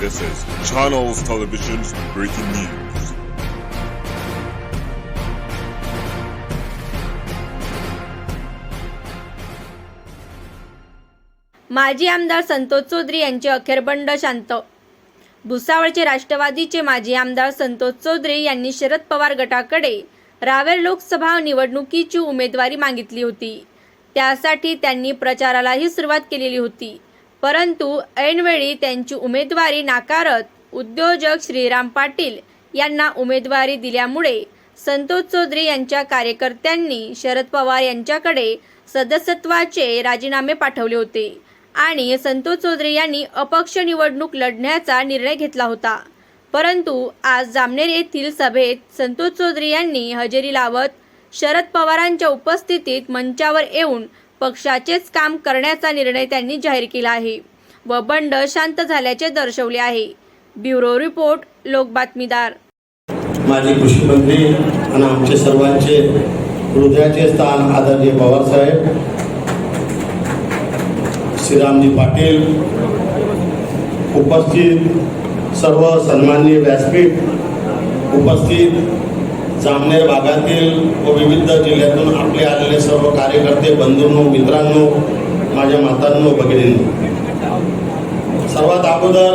This is Channels Television's breaking news. माजी आमदार संतोष चौधरी यांचे अखेरबंड शांत. भुसावळचे राष्ट्रवादीचे माजी आमदार संतोष चौधरी यांनी शरद पवार गटाकडे रावेर लोकसभा निवडणुकीची उमेदवारी मागितली होती. त्यासाठी त्यांनी प्रचारालाही सुरुवात केलेली होती. परंतु ऐनवेळी त्यांची उमेदवारी नाकारत उद्योजक श्रीराम पाटील यांना उमेदवारी दिल्यामुळे संतोष चौधरी यांच्या कार्यकर्त्यांनी शरद पवार यांच्याकडे सदस्यत्वाचे राजीनामे पाठवले होते आणि संतोष चौधरी यांनी अपक्ष निवडणूक लढण्याचा निर्णय घेतला होता. परंतु आज जामनेर येथील सभेत संतोष चौधरी यांनी हजेरी लावत शरद पवारांच्या उपस्थितीत मंचावर येऊन पक्षाचेच काम करण्याचा निर्णय त्यांनी जाहीर केला आहे. व बंड शांत झाल्याचे दर्शवले आहे. ब्युरो रिपोर्ट लोक बातमीदार. माजी कृषी मंत्री आणि आमचे सर्वांचे हृदयाचे स्थान आदरणीय पवारसाहेब श्रीरामजी पाटील उपस्थित सर्व सन्माननीय व्यासपीठ उपस्थित जामनेर भागातील व विविध जिल्ह्यातून आपले आलेले सर्व कार्यकर्ते बंधूंनो मित्रांनो माझ्या मातांनो भगिनींनो. सर्वात अगोदर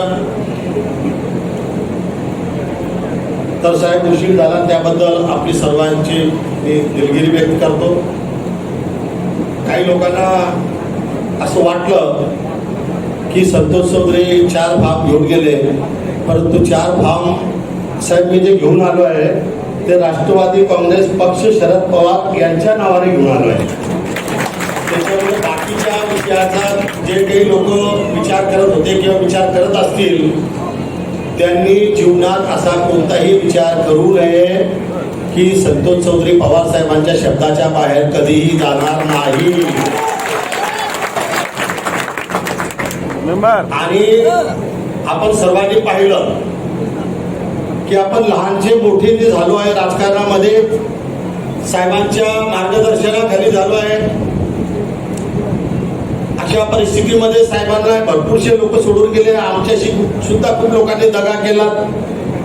तर साहेब उशीर झाला त्याबद्दल आपली सर्वांची मी दिलगिरी व्यक्त करतो. काही लोकांना असं वाटलं की संतोष चौधरी चार भाग घेऊन गेले परंतु चार भाग साहेब मी जे घेऊन आलो आहे ते राष्ट्रवादी काँग्रेस पक्ष शरद पवार यांच्या नावाने घेऊन आलो आहे. त्याच्यामुळे बाकीच्या विषयाचा जे काही लोक विचार करत होते किंवा विचार करत असतील त्यांनी जीवनात असा कोणताही विचार करू नये की संतोष चौधरी पवार साहेबांच्या शब्दाच्या बाहेर कधीही जाणार नाही. आणि आपण सर्वांनी पाहिलं की आपण लहानचे मोठे जे झालो आहे राजकारणामध्ये. साहेबांच्या मार्गदर्शनाखाली झालो आहे अशा परिस्थितीमध्ये साहेबांना भरपूरशे लोक सोडून गेले. आमच्याशी सुद्धा खूप लोकांनी दगा केला.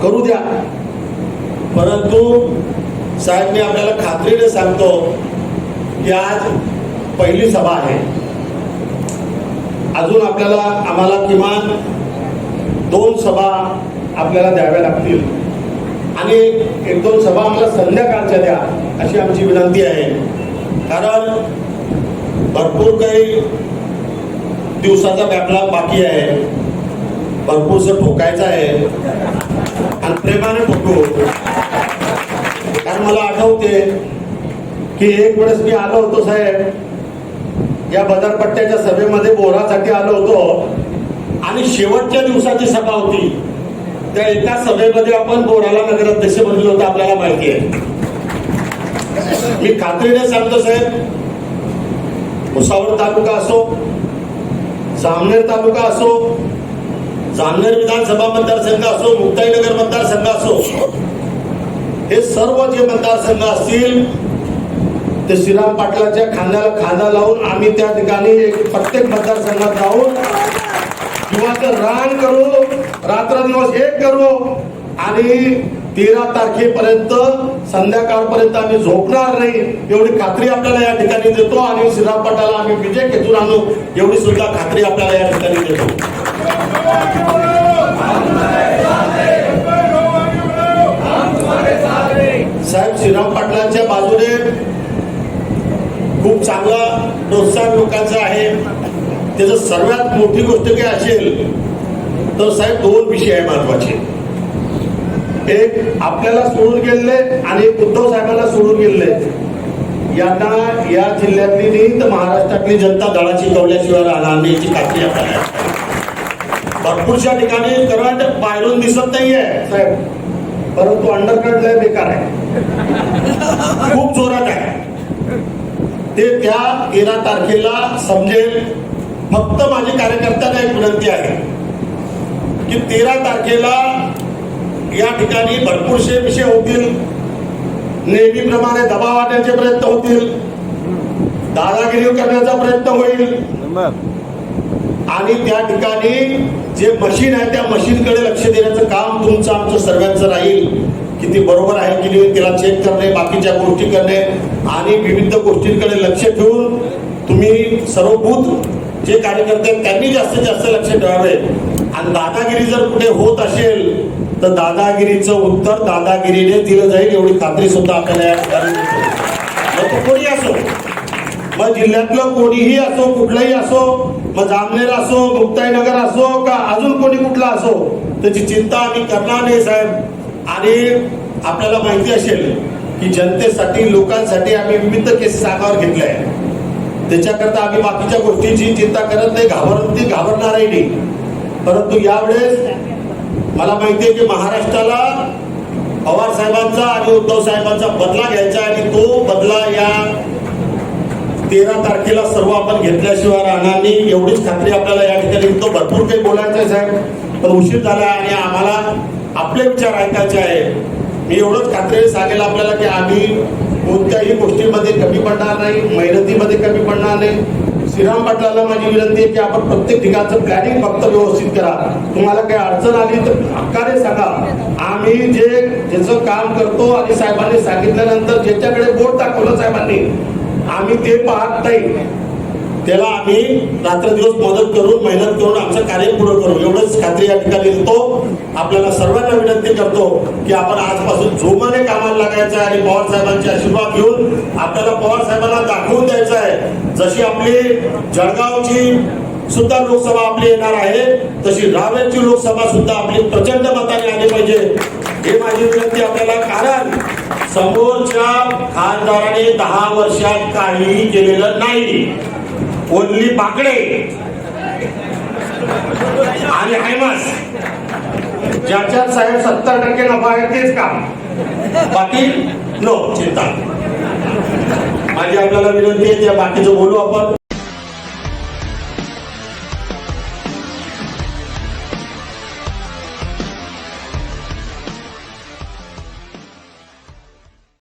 करू द्या. परंतु साहेब मी आपल्याला खात्रीने सांगतो की आज पहिली सभा आहे. अजून आपल्याला आम्हाला किमान दोन सभा आपल्याला द्याव्या लागतील. आणि एक दोन सभा आम्हाला संध्याकाळच्या द्या अशी आमची विनंती आहे. कारण भरपूर काही दिवसाचा व्यापला बाकी आहे. भरपूरसं ठोकायचं आहे. आणि प्रेमाने ठोकू. कारण मला आठवते की एक वेळेस मी आलो होतो साहेब. या बदरपट्ट्याच्या सभेमध्ये बोरासाठी आलो होतो. आणि शेवटच्या दिवसाची सभा होती. त्या एका सभेमध्ये आपण बोराला नगराध्यक्ष बनलो होतो आपल्याला माहिती आहे. मी खात्रीने सांगतो साहेब भुसावळ तालुका असो जामनेर तालुका असो जामनेर विधानसभा मतदारसंघ असो मुक्ताईनगर मतदारसंघ असो हे सर्व जे मतदारसंघ असतील ते श्रीराम पाटलाच्या खांद्याला खांदा लावून आम्ही त्या ठिकाणी एक प्रत्येक मतदारसंघात जाऊन जीवाचं रान करू रात्रदिवस एक करू. आणि तेरा तारखेपर्यंत संध्याकाळपर्यंत आम्ही झोपणार नाही. एवढी खात्री आपल्याला या ठिकाणी देतो आणि श्रीराम पाटाला आम्ही विजय खेचून आणू. एवढी सुद्धा खात्री आपल्याला या ठिकाणी देतो. साहेब श्रीराम पाटलांच्या बाजूने खूप चांगला प्रोत्साहन लोकांचा आहे. त्याचं सर्वात मोठी गोष्ट काय असेल तर साहेब दोन विषय आहे महत्त्वाचे. एक आपल्याला सोडून गेलेले आणि एक उद्धव साहेबांना सोडून गेले यांना या जिल्ह्यातली नाही तर महाराष्ट्रातली जनता दळाची कवल्याशिवाय राहणार नाही याची खात्री आपल्याला भरपूरशा ठिकाणी करंट बाहेरून दिसत नाहीये साहेब. परंतु अंडरकट लय बेकार आहे. खूप जोरात आहे. ते त्या तेरा तारखेला समजेल फक्त माझी कार्यकर्त्यांना एक विनंती आहे की तेरा तारखेला या ठिकाणी भरपूरसे विषय होतील. नेहमीप्रमाणे दबाव आणण्याचे प्रयत्न होतील. दादागिरी करण्याचा प्रयत्न होईल. आणि त्या ठिकाणी जे मशीन आहे त्या मशीनकडे लक्ष देण्याचं काम तुमचं आमचं सर्वांचं राहील. किती बरोबर आहे की नाही त्याला चेक करणे बाकीच्या गोष्टी करणे. आणि विविध गोष्टींकडे लक्ष ठेवून तुम्ही सर्व बूथ जे कार्यकर्ते त्यांनी जास्तीत जास्त लक्ष ठेवावे. आणि दादागिरी जर कुठे होत असेल तर दादागिरीचं उत्तर दादागिरीने दिलं जाईल एवढी खात्री सुद्धा आपल्याला या ठिकाणी तो कोणी असो? मग जिल्ह्यातलं कोणीही असो कुठलंही असो मग जामनेर असो मुक्ताईनगर असो का अजून कोणी कुठला असो त्याची चिंता आम्ही करणार नाही साहेब. आणि आपल्याला माहिती असेल की जनतेसाठी लोकांसाठी आम्ही विविध केसेस आगावर घेतल्या आहे त्याच्याकरता आम्ही बाकीच्या गोष्टींची चिंता करत नाही घाबरत ती घाबरणारही नाही. परंतु यावेळेस मला माहिती आहे की महाराष्ट्राला पवार साहेबांचा आणि उद्धव साहेबांचा बदला घ्यायचा आणि तो बदला या तेरा तारखेला सर्व आपण घेतल्याशिवाय राहणार नाही. एवढीच खात्री आपल्याला या ठिकाणी. तो भरपूर काही बोलायचं आहे साहेब पण उशीर झाला आणि आम्हाला आपले विचार ऐकायचे आहे मी एवढंच खात्रीने सांगेल आपल्याला की आम्ही कोणत्याही गोष्टीमध्ये कमी पडणार नाही मेहनतीमध्ये कमी पडणार नाही. श्रीराम पाटलाला माझी विनंती आहे की आपण प्रत्येक ठिकाणचं प्लॅनिंग फक्त व्यवस्थित करा. तुम्हाला काही अडचण आली तर हक्काने सांगा. आम्ही जे ज्याचं काम करतो आणि साहेबांनी सांगितल्यानंतर ज्याच्याकडे बोट दाखवलं साहेबांनी आम्ही ते पाहत नाही. त्याला आम्ही रात्रदिवस मदत करून मेहनत करून आमचं कार्य पुढे करू. एवढंच खात्री या ठिकाणी देतो आपल्याला सर्वांना विनंती करतो की आपण आजपासून जोमाने कामाला लागायचं आहे आणि पवार साहेबांचे आशीर्वाद घेऊन आपल्याला पवार साहेबांना दाखवून द्यायचं आहे. जशी आपली जळगावची सुद्धा लोकसभा आपली येणार आहे तशी रावेरची लोकसभा सुद्धा आपली प्रचंड मताने आली पाहिजे. हे माझी विनंती आपल्याला कारण समोरच्या खासदाराने दहा वर्षात काहीही केलेलं नाही. ओनली बाकडे. आणि हायमस. ज्याच्यात साहेब सत्तर टक्के नफा आहे तेच काम. बाकी नो चिंता. माझी आपल्याला विनंती आहे त्या बाकीचं बोलू आपण.